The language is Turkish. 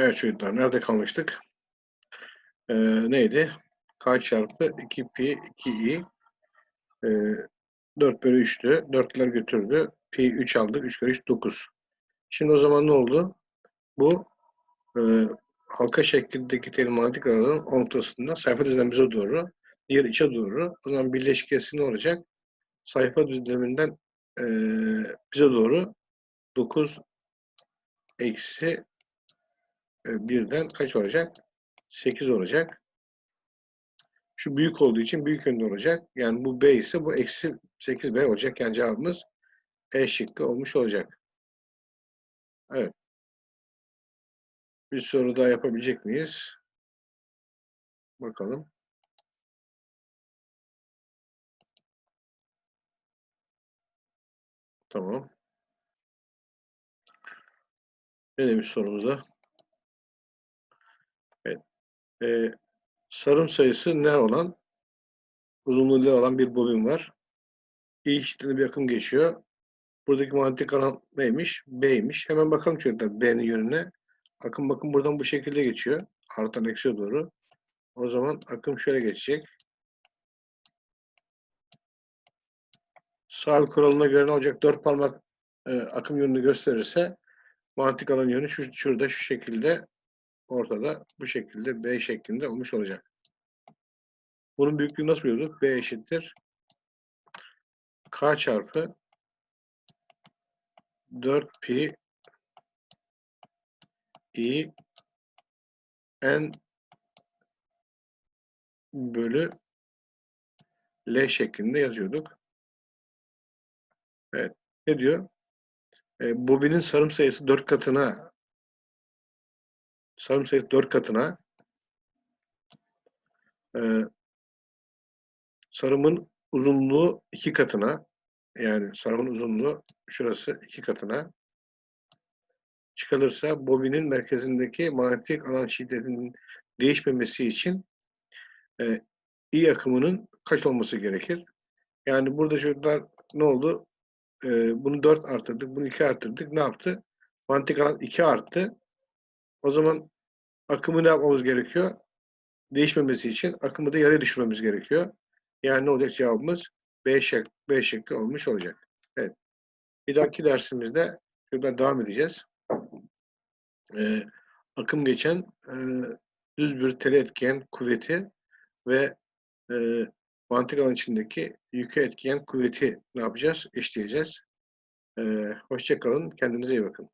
Evet çocuklar nerede kalmıştık? Ee, neydi? K çarpı 2 pi 2 i ee, 4 bölü 3'tü. 4'ler götürdü. Pi 3 aldık. 3 kere 3 9. Şimdi o zaman ne oldu? Bu e, halka şeklindeki telematik alanın ortasında sayfa düzlem doğru, diğer içe doğru. O zaman birleşkesi ne olacak? Sayfa düzleminden e, bize doğru 9 eksi e, birden kaç olacak? 8 olacak. Şu büyük olduğu için büyük yönde olacak. Yani bu B ise bu eksi 8B olacak. Yani cevabımız E şıkkı olmuş olacak. Evet. Bir soru daha yapabilecek miyiz? Bakalım. Tamam. Ne demiş sorumuzda? Ee, sarım sayısı ne olan? Uzunluğu ne olan bir bobin var. İ eşitliğinde bir akım geçiyor. Buradaki manyetik alan neymiş? B'ymiş. Hemen bakalım çocuklar B'nin yönüne. Akım bakın buradan bu şekilde geçiyor. Artan eksiye doğru. O zaman akım şöyle geçecek. Sağ kuralına göre ne olacak? Dört parmak e, akım yönünü gösterirse manyetik alan yönü şu, şurada şu şekilde ortada bu şekilde B şeklinde olmuş olacak. Bunun büyüklüğü nasıl buluyorduk? B eşittir. K çarpı 4 pi i n bölü L şeklinde yazıyorduk. Evet. Ne diyor? E, bobinin sarım sayısı 4 katına sarım sayısı 4 katına e, sarımın uzunluğu 2 katına yani sarımın uzunluğu şurası 2 katına çıkarılırsa bobinin merkezindeki manyetik alan şiddetinin değişmemesi için e, i akımının kaç olması gerekir? Yani burada çocuklar ne oldu? E, bunu 4 arttırdık, bunu 2 arttırdık. Ne yaptı? Manyetik alan 2 arttı. O zaman akımı ne yapmamız gerekiyor? Değişmemesi için akımı da yarıya düşürmemiz gerekiyor. Yani ne olacak cevabımız? B, şık, B şıkkı olmuş olacak. Evet. Bir dahaki dersimizde şurada devam edeceğiz. Ee, akım geçen e, düz bir tele etkiyen kuvveti ve e, mantık alan içindeki yükü etkiyen kuvveti ne yapacağız? Eşleyeceğiz. Ee, Hoşçakalın. Kendinize iyi bakın.